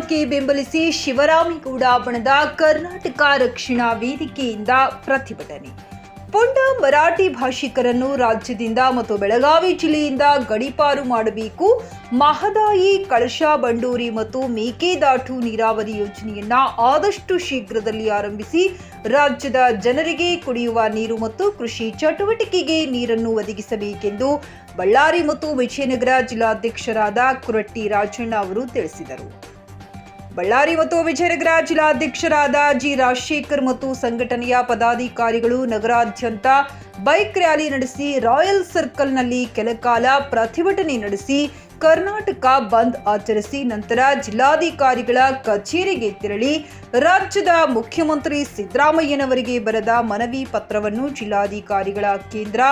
ಬೆಂಬಲಿಸಿ ಶಿವರಾಮೇಗೌಡ ಬಣದ ಕರ್ನಾಟಕ ರಕ್ಷಣಾ ವೇದಿಕೆಯಿಂದ ಪ್ರತಿಭಟನೆ. ಪುಂಡ ಮರಾಠಿ ಭಾಷಿಕರನ್ನು ರಾಜ್ಯದಿಂದ ಮತ್ತು ಬೆಳಗಾವಿ ಜಿಲ್ಲೆಯಿಂದ ಗಡೀಪಾರು ಮಾಡಬೇಕು. ಮಹದಾಯಿ, ಕಳಶ, ಬಂಡೂರಿ ಮತ್ತು ಮೇಕೆದಾಟು ನೀರಾವರಿ ಯೋಜನೆಯನ್ನ ಆದಷ್ಟು ಶೀಘ್ರದಲ್ಲಿ ಆರಂಭಿಸಿ ರಾಜ್ಯದ ಜನರಿಗೆ ಕುಡಿಯುವ ನೀರು ಮತ್ತು ಕೃಷಿ ಚಟುವಟಿಕೆಗೆ ನೀರನ್ನು ಒದಗಿಸಬೇಕೆಂದು ಬಳ್ಳಾರಿ ಮತ್ತು ವಿಜಯನಗರ ಜಿಲ್ಲಾಧ್ಯಕ್ಷರಾದ ಕುರಟ್ಟಿ ರಾಜಣ್ಣ ಅವರು ತಿಳಿಸಿದರು. ಬಳ್ಳಾರಿ ಮತ್ತು ವಿಜಯನಗರ ಜಿಲ್ಲಾಧ್ಯಕ್ಷರಾದ ಜಿ ರಾಜಶೇಖರ್ ಮತ್ತು ಸಂಘಟನೆಯ ಪದಾಧಿಕಾರಿಗಳು ನಗರಾದ್ಯಂತ ಬೈಕ್ ರ್ಯಾಲಿ ನಡೆಸಿ ರಾಯಲ್ ಸರ್ಕಲ್ನಲ್ಲಿ ಕೆಲಕಾಲ ಪ್ರತಿಭಟನೆ ನಡೆಸಿ ಕರ್ನಾಟಕ ಬಂದ್ ಆಚರಿಸಿ ನಂತರ ಜಿಲ್ಲಾಧಿಕಾರಿಗಳ ಕಚೇರಿಗೆ ತೆರಳಿ ರಾಜ್ಯದ ಮುಖ್ಯಮಂತ್ರಿ ಸಿದ್ದರಾಮಯ್ಯನವರಿಗೆ ಬರೆದ ಮನವಿ ಪತ್ರವನ್ನು ಜಿಲ್ಲಾಧಿಕಾರಿಗಳ ಕೇಂದ್ರ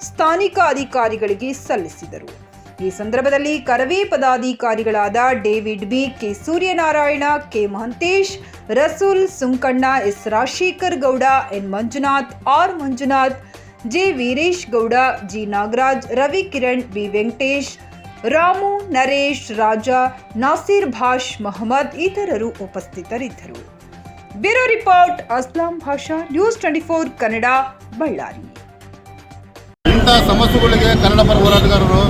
ಸ್ಥಾನಿಕ ಅಧಿಕಾರಿಗಳಿಗೆ ಸಲ್ಲಿಸಿದರು. ಈ ಸಂದರ್ಭದಲ್ಲಿ Karave ಪದಾಧಿಕಾರಿಗಳಾದ David B, K. Suryanarayana, K. Mahantesh, Rasool Sunkanna, S. Rajashekhar Gowda, N. Manjunath, R. Manjunath, J. Veeresh Gowda, G. Nagaraj, Ravi Kiran, B. Venkatesh, Ramu, Naresh, Raja, Naseer Bhash, Mohammed ಇತರರು ಉಪಸ್ಥಿತರಿದ್ದರು. Bureau report, Aslam Basha, news twenty four Kannada, Ballari. ಸಮಸ್ಯೆಗಳಿಗೆ ಕನ್ನಡ ಪರ ಹೋರಾಟಗಾರರು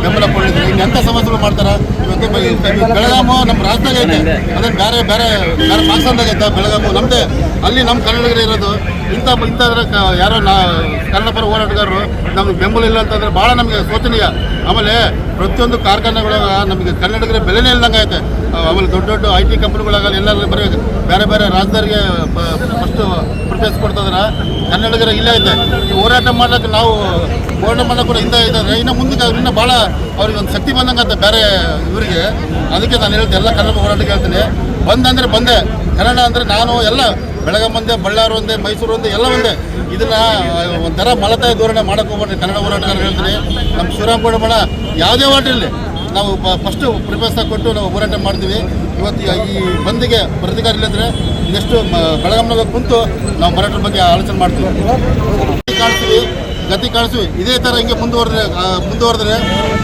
ಬೆಂಬಲ ಬೆಂಬಲ ಕೊಟ್ಟಿದ್ರು ಎಂಥ ಸಮಸ್ಯೆಗಳು ಮಾಡ್ತಾರೆ? ಇವತ್ತು ಬೆಳಗಾಮು ನಮ್ಮ ರಾಜ್ಯದಾಗ ಐತೆ. ಅದನ್ನು ಬೇರೆ ಬೇರೆ ಬೇರೆ ಪಾಕಿಸ್ತಾನದಾಗ ಐತೆ. ಬೆಳಗಾಮು ನಮ್ಮದೇ ಅಲ್ಲಿ ನಮ್ಮ ಕನ್ನಡಿಗರೇ ಇರೋದು. ಇಂಥ ಕ- ಯಾರೋ ನಾ ಕನ್ನಡ ಪರ ಹೋರಾಟಗಾರರು ನಮಗೆ ಬೆಂಬಲ ಇಲ್ಲ ಅಂತಂದ್ರೆ ಭಾಳ ನಮಗೆ ಶೋಚನೀಯ. ಆಮೇಲೆ ಪ್ರತಿಯೊಂದು ಕಾರ್ಖಾನೆಗಳಾಗ ನಮಗೆ ಕನ್ನಡಿಗರ ಬೆಲೆನೇ ಇಲ್ಲದಂಗೆ ಐತೆ. ಆಮೇಲೆ ದೊಡ್ಡ ದೊಡ್ಡ ಐ ಟಿ ಕಂಪ್ನಿಗಳಾಗಲಿ ಎಲ್ಲರೂ ಬರೀ ಬೇರೆ ಬೇರೆ ರಾಜ್ಯದವ್ರಿಗೆ ಪ್ರಿಫರೆನ್ಸ್ ಕೊಡ್ತಿದಾರೆ ಕನ್ನಡಿಗರ ಇಲ್ಲೇ ಐತೆ ಈ ಹೋರಾಟ ಮಾಡ್ಲಿಕ್ಕೆ ನಾವು ಹೋರಾಟ ಮಾಡಕ್ಕೆ ಕೂಡ ಹಿಂದೆ ಇದ್ದಾರೆ ಇನ್ನು ಮುಂದಕ್ಕೆ ಅವ್ರು ಇನ್ನೂ ಭಾಳ ಅವ್ರಿಗೆ ಒಂದು ಶಕ್ತಿ ಬಂದಂಗೆ ಬೇರೆ ಇವರಿಗೆ ಅದಕ್ಕೆ ನಾನು ಹೇಳ್ತೀನಿ ಎಲ್ಲ ಕನ್ನಡ ಹೋರಾಟಕ್ಕೆ ಹೇಳ್ತೀನಿ. ಬಂದಂದ್ರೆ ಬಂದೆ. ಕನ್ನಡ ಅಂದರೆ ನಾನು ಎಲ್ಲ ಬೆಳಗಾಂ ಒಂದೇ, ಬಳ್ಳಾರಿ ಒಂದೇ, ಮೈಸೂರು ಒಂದೇ, ಎಲ್ಲ ಒಂದೇ. ಇದನ್ನ ಒಂಥರ ಮಲತಾಯಿ ಧೋರಣೆ ಮಾಡಕ್ಕೆ ಹೋಗ್ಬೇಡ್ರಿ ಕನ್ನಡ ಹೋರಾಟಗಾರ ಹೇಳ್ತೀನಿ. ನಮ್ಮ ಶಿವರಾಮಗೌಡ ಮಣ ಯಾವುದೇ ಹೋರಾಟ ಇರಲಿ. ನಾವು ಫಸ್ಟು ಪ್ರಿಫರೆನ್ಸ್ ಕೊಟ್ಟು ನಾವು ಹೋರಾಟ ಮಾಡ್ತೀವಿ. ಇವತ್ತು ಈ ಬಂದಿಗೆ ಪ್ರತಿಕಾರ ಇಲ್ಲಂದ್ರೆ ನೆಕ್ಸ್ಟು ಬೆಳಗಾಂನಾಗ ಕುಂತು ನಾವು ಹೋರಾಟದ ಬಗ್ಗೆ ಆಲೋಚನೆ ಮಾಡ್ತೀವಿ. ಕಾಣಿಸ್ತೀವಿ ಗತಿ ಕಾಣಿಸ್ತೀವಿ. ಇದೇ ಥರ ಹಿಂಗೆ ಮುಂದುವರೆದ್ರೆ ಮುಂದುವರೆದ್ರೆ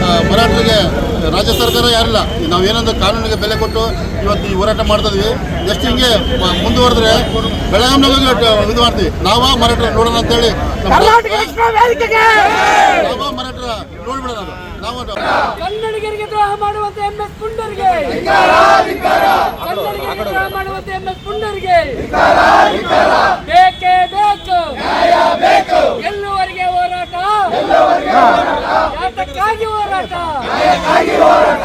ಆ, ಮರಾಠರಿಗೆ ರಾಜ್ಯ ಸರ್ಕಾರ ಯಾರಿಲ್ಲ. ನಾವು ಏನೊಂದು ಕಾನೂನಿಗೆ ಬೆಲೆ ಕೊಟ್ಟು ಇವತ್ತು ಈ ಹೋರಾಟ ಮಾಡ್ತಾ ಇದ್ವಿ. ನೆಕ್ಸ್ಟ್ ಹಿಂಗೆ ಮುಂದುವರೆದ್ರೆ ಬೆಳಗಾವಿ ಇದು ಮಾಡ್ತೀವಿ. ನಾವ ಮರಾಠರ ನೋಡೋಣ ಅಂತೇಳಿ ನಾವ ಮರಾಠರ ನೋಡ್ಬಿಡೋಣ. ನಾವು ಕನ್ನಡಿಗರಿಗೆ ದ್ರೋಹ ಮಾಡುವಂತೆ ಎಂ ಎಸ್ ಪುಂಡರಿಗೆ! ಕನ್ನಡಿಗರಿಗೆ ದ್ರೋಹ ಮಾಡುವಂತೆ ಎಂ ಎಸ್ ಪುಂಡರಿಗೆ! ಬೇಕೇ ಬೇಕು! ಎಲ್ಲವರಿಗೆ ಹೋರಾಟ! ಯಾತಕ್ಕಾಗಿ ಹೋರಾಟ